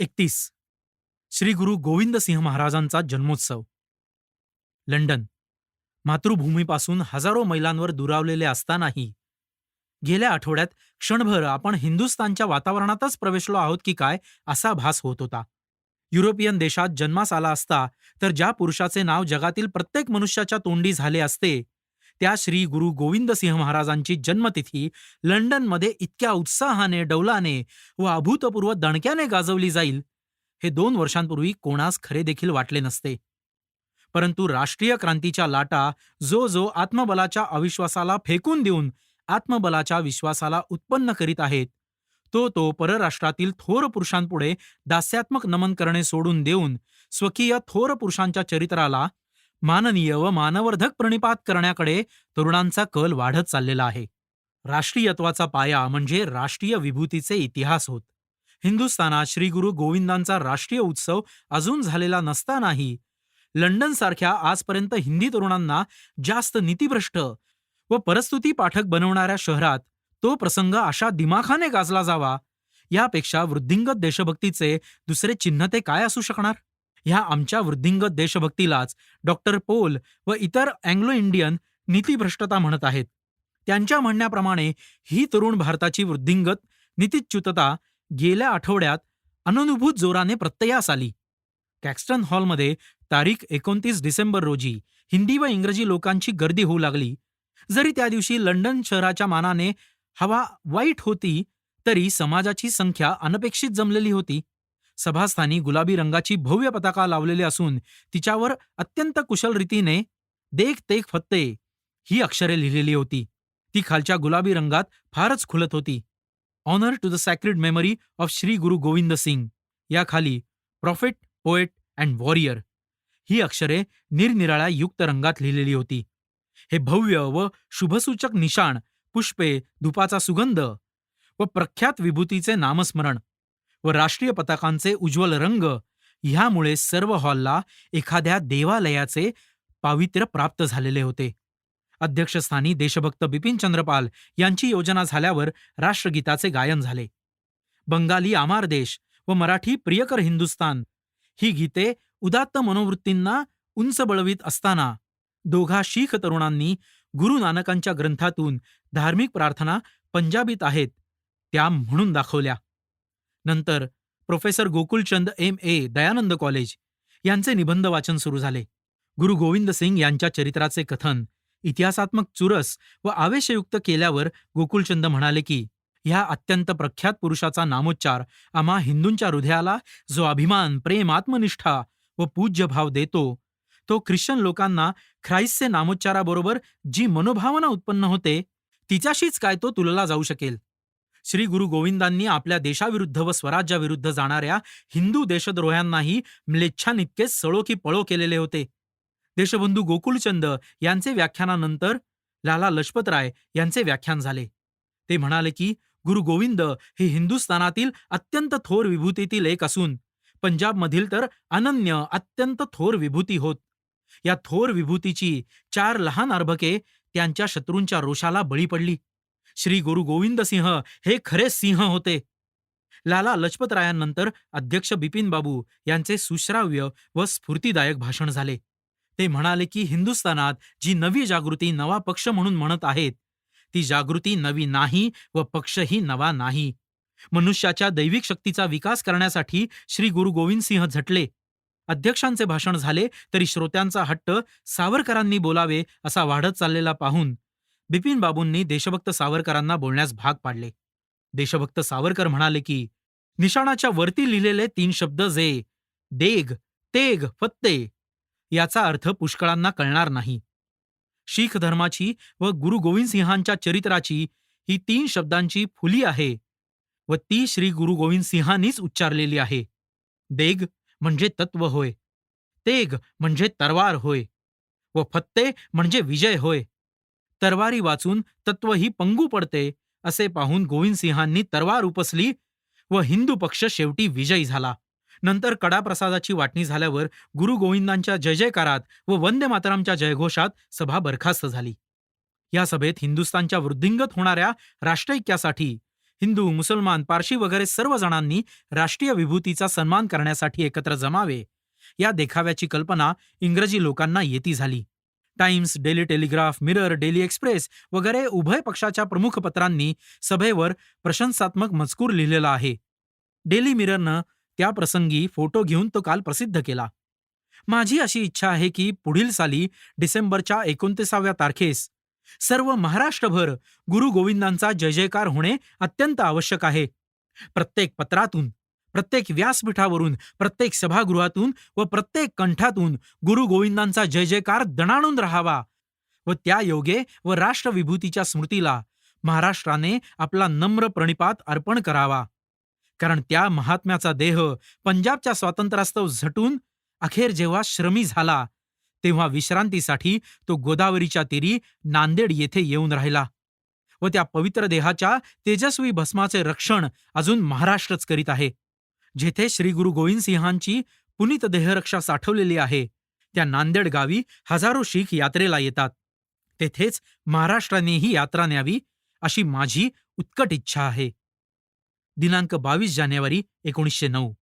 एकतीस. श्री गुरु गोविंद सिंह महाराजांचा जन्मोत्सव. लंडन. मातृभूमीपासून हजारो मैलांवर दुरावलेले असतानाही गेल्या आठवड्यात क्षणभर आपण हिंदुस्थानच्या वातावरणातच प्रवेशलो आहोत की काय असा भास होत होता. युरोपियन देशात जन्मास आला असता तर ज्या पुरुषाचे नाव जगातील प्रत्येक मनुष्याच्या तोंडी झाले असते त्या श्री गुरु गोविंद सिंह महाराजांची जन्मतिथी लंडनमध्ये इतक्या उत्साहाने डौलाने व अभूतपूर्व दणक्याने गाजवली जाईल हे दोन वर्षांपूर्वी कोणास खरे देखील वाटले नसते. परंतु राष्ट्रीय क्रांतीच्या लाटा जो जो आत्मबलाच्या अविश्वासाला फेकून देऊन आत्मबलाच्या विश्वासाला उत्पन्न करीत आहेत तो तो परराष्ट्रातील थोर पुरुषांपुढे दास्यात्मक नमन करणे सोडून देऊन स्वकीय थोर पुरुषांच्या चरित्राला माननीय व मानवर्धक प्रणिपात करण्याकडे तरुणांचा कल वाढत चाललेला आहे. राष्ट्रीयत्वाचा पाया म्हणजे राष्ट्रीय विभूतीचे इतिहास होत. हिंदुस्थानात श्री गुरु गोविंदांचा राष्ट्रीय उत्सव अजून झालेला नसतानाही लंडनसारख्या आजपर्यंत हिंदी तरुणांना जास्त नीतिभ्रष्ट व परस्तुती पाठक बनवणाऱ्या शहरात तो प्रसंग अशा दिमाखाने गाजला जावा यापेक्षा वृद्धिंगत देशभक्तीचे दुसरे चिन्ह ते काय असू शकणार? ह्या आमच्या वृद्धिंगत देशभक्तीलाच डॉक्टर पोल व इतर अँग्लो इंडियन नीतिभ्रष्टता म्हणत आहेत. त्यांच्या म्हणण्याप्रमाणे ही तरुण भारताची वृद्धिंगत नीतिच्युतता गेल्या आठवड्यात अननुभूत जोराने प्रत्ययास आली. कॅक्स्टन हॉलमध्ये तारीख एकोणतीस डिसेंबर रोजी हिंदी व इंग्रजी लोकांची गर्दी होऊ लागली. जरी त्या दिवशी लंडन शहराच्या मानाने हवा वाईट होती तरी समाजाची संख्या अनपेक्षित जमलेली होती. सभास्थानी गुलाबी रंगाची भव्य पताका लावलेली असून तिच्यावर अत्यंत कुशल रीतीने देख तेख फत्ते ही अक्षरे लिहिलेली होती. ती खालच्या गुलाबी रंगात फारच खुलत होती. Honour to the sacred memory of Shri Guru Gobind Singh या खाली प्रॉफिट पोएट अँड वॉरियर ही अक्षरे निरनिराळ्या युक्त रंगात लिहिलेली होती. हे भव्य व शुभसूचक निशाण पुष्पे धुपाचा सुगंध व प्रख्यात विभूतीचे नामस्मरण व राष्ट्रीय पताकांचे उज्ज्वल रंग ह्यामुळे सर्व हॉलला एखाद्या देवालयाचे पावित्र्य प्राप्त झालेले होते. अध्यक्षस्थानी देशभक्त बिपिन चंद्रपाल यांची योजना झाल्यावर राष्ट्रगीताचे गायन झाले. बंगाली आमार देश व मराठी प्रियकर हिंदुस्तान ही गीते उदात्त मनोवृत्तींना उंच बळवीत असताना दोघा शीख तरुणांनी गुरु नानकांच्या ग्रंथातून धार्मिक प्रार्थना पंजाबीत आहेत त्या म्हणून दाखवल्या. नंतर professor Gokulchand M A Dayanand college यांचे निबंध वाचन सुरू झाले. गुरु गोविंद सिंग यांच्या चरित्राचे कथन इतिहासात्मक चुरस व आवेशयुक्त केल्यावर गोकुलचंद म्हणाले की ह्या अत्यंत प्रख्यात पुरुषाचा नामोच्चार आम्हा हिंदूंच्या हृदयाला जो अभिमान प्रेम आत्मनिष्ठा व पूज्य भाव देतो तो ख्रिश्चन लोकांना ख्राईसचे नामोच्चाराबरोबर जी मनोभावना उत्पन्न होते तिच्याशीच काय तो तुलला जाऊ शकेल. श्री गुरु गोविंदांनी आपल्या देशाविरुद्ध व स्वराज्याविरुद्ध जाणाऱ्या हिंदू देशद्रोह्यांनाही म्लेच्छांइतकेच सळो की पळो केलेले होते. देशबंधू गोकुलचंद यांचे व्याख्यानानंतर लाला लजपतराय यांचे व्याख्यान झाले. ते म्हणाले की गुरु गोविंद हे हिंदुस्थानातील अत्यंत थोर विभूतीतील एक असून पंजाबमधील तर अनन्य अत्यंत थोर विभूती होत. या थोर विभूतीची चार लहान अर्भके त्यांच्या शत्रूंच्या रोषाला बळी पडली. श्री गुरु गोविंद सिंह हे खरे सिंह होते. लाला लजपतरायांनंतर अध्यक्ष बिपिन बाबू यांचे सुश्राव्य व स्फूर्तीदायक भाषण झाले. ते म्हणाले की हिंदुस्थानात जी नवी जागृती नवा पक्ष म्हणून म्हणत आहेत ती जागृती नवी नाही व पक्षही नवा नाही. मनुष्याच्या दैविक शक्तीचा विकास करण्यासाठी श्री गुरु गोविंद सिंह झटले. अध्यक्षांचे भाषण झाले तरी श्रोत्यांचा हट्ट सावरकरांनी बोलावे असा वाढत चाललेला पाहून बिपिन बाबूंनी देशभक्त सावरकरांना बोलण्यास भाग पाडले. देशभक्त सावरकर म्हणाले की निशाणाच्या वरती लिहिलेले तीन शब्द जे देग तेग फत्ते याचा अर्थ पुष्कळांना कळणार नाही. शीख धर्माची व गुरु गोविंद सिंहांच्या चरित्राची ही तीन शब्दांची फुली आहे व ती श्री गुरु गोविंद सिंहांनीच उच्चारलेली आहे. देग म्हणजे तत्व होय तेग म्हणजे तरवार होय व फत्ते म्हणजे विजय होय. तरवारी वाचून तत्व ही पंगू पडते असे पाहून गोविंद सिंहांनी तरवार उपसली व हिंदू पक्ष शेवटी विजयी झाला. नंतर कडाप्रसादाची वाटणी झाल्यावर गुरु गोविंदांच्या जय जयकारात व वंदे मातरमच्या जयघोषात सभा बरखास्त झाली. या सभेत हिंदुस्थानच्या वृद्धिंगत होणाऱ्या राष्ट्रैक्यासाठी हिंदू मुसलमान पारशी वगैरे सर्व जणांनी राष्ट्रीय विभूतीचा सन्मान करण्यासाठी एकत्र जमावे या देखाव्याची कल्पना इंग्रजी लोकांना येती झाली. Times Daily Telegraph Mirror Daily Express वगैरे उभय पक्षाच्या प्रमुख पत्रांनी सभेवर प्रशंसात्मक मजकूर लिहिलेला आहे. डेली मिररनं त्या प्रसंगी फोटो घेऊन तो काल प्रसिद्ध केला. माझी अशी इच्छा आहे की पुढील साली डिसेंबरच्या एकोणतीसाव्या तारखेस सर्व महाराष्ट्रभर गुरु गोविंदांचा जय जयकार होणे अत्यंत आवश्यक आहे. प्रत्येक पत्रातून प्रत्येक व्यासपीठावरून प्रत्येक सभागृहातून व प्रत्येक कंठातून गुरु गोविंदांचा जय जयकार दणाणून राहावा व त्या योगे व राष्ट्रविभूतीच्या स्मृतीला महाराष्ट्राने आपला नम्र प्रणिपात अर्पण करावा. कारण त्या महात्म्याचा देह पंजाबच्या स्वातंत्र्यास्तव झटून अखेर जेव्हा श्रमी झाला तेव्हा विश्रांतीसाठी तो गोदावरीच्या तीरी नांदेड येथे येऊन राहिला व त्या पवित्र देहाच्या तेजस्वी भस्माचे रक्षण अजून महाराष्ट्रच करीत आहे. जेथे श्री गुरु गोविंद सिंहांची पुनीत देहरक्षा साठवलेली आहे त्या नांदेड गावी हजारो शीख यात्रेला येतात. तेथेच महाराष्ट्रानेही यात्रा न्यावी अशी माझी उत्कट इच्छा आहे. दिनांक बावीस जानेवारी एकोणीसशे नऊ.